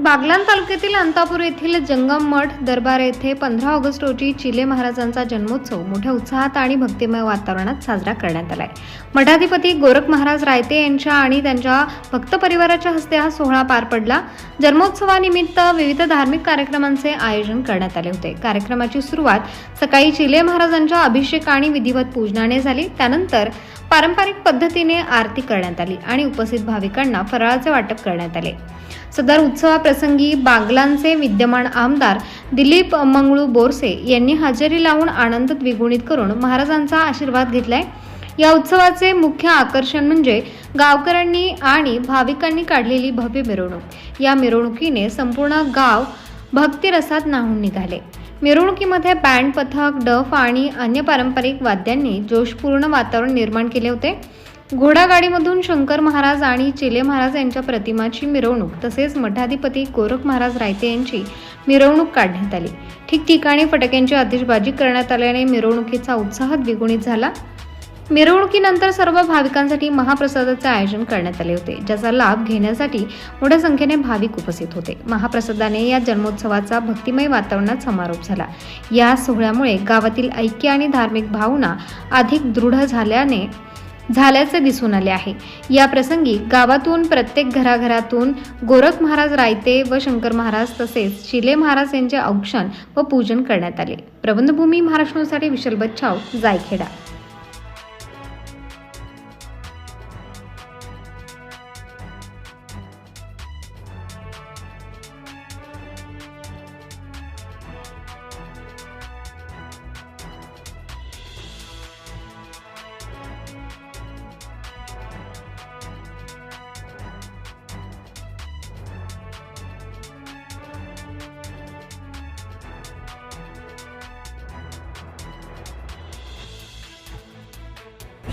बागलाण तालुक्यातील अंतापूर येथील जंगम मठ दरबार येथे पंधरा ऑगस्ट रोजी चिले महाराजांचा जन्मोत्सव मोठ्या उत्साहात आणि भक्तिमय वातावरणात साजरा करण्यात आलाय. मठाधिपती गोरख महाराज रायते यांच्या आणि त्यांच्या भक्त परिवाराच्या हस्ते हा सोहळा पार पडला. जन्मोत्सवानिमित्त विविध धार्मिक कार्यक्रमांचे आयोजन करण्यात आले होते. कार्यक्रमाची सुरुवात सकाळी चिले महाराजांच्या अभिषेक आणि विधिवत पूजनाने झाली. त्यानंतर पारंपरिक पद्धतीने आरती करण्यात आली आणि उपस्थित भाविकांना फराळाचे वाटप करण्यात आले. सदर उत्सवा प्रसंगी बागलांचे विद्यमान आमदार दिलीप मंगळू बोरसे यांनी हजेरी लावून आनंद द्विगुणित करून महाराजांचा आशीर्वाद घेतलाय. या उत्सवाचे मुख्य आकर्षण म्हणजे गावकऱ्यांनी आणि भाविकांनी काढलेली भव्य मिरवणूक. या मिरवणुकीने संपूर्ण गाव भक्तिरसात नाहून निघाले. मिरवणुकीमध्ये बँड पथक डफ आणि अन्य पारंपरिक वाद्यांनी जोशपूर्ण वातावरण निर्माण केले होते. घोडागाडीमधून शंकर महाराज आणि चिले महाराज यांच्या प्रतिमाची मिरवणूक तसेच मठाधिपती गोरख महाराज रायते यांची मिरवणूक काढण्यात आली. ठिकठिकाणी फटाक्यांची आतिषबाजी करण्यात आल्याने मिरवणुकीचा उत्साह द्विगुणित झाला. मिरवणुकीनंतर सर्व भाविकांसाठी महाप्रसादाचे आयोजन करण्यात आले होते ज्याचा लाभ घेण्यासाठी मोठ्या संख्येने भाविक उपस्थित होते. महाप्रसादाने या जन्मोत्सवाचा भक्तिमय वातावरणात समारोप झाला. या सोहळ्यामुळे गावातील ऐक्य आणि धार्मिक भावना अधिक दृढ झाल्याने झाल्याचे दिसून आले आहे. या प्रसंगी गावातून प्रत्येक घराघरातून गोरख महाराज रायते व शंकर महाराज तसेच शिले महाराज यांचे औक्षण व पूजन करण्यात आले. प्रबंधभूमी महाराष्ट्रासाठी विशाल बच्छाव जायखेडा.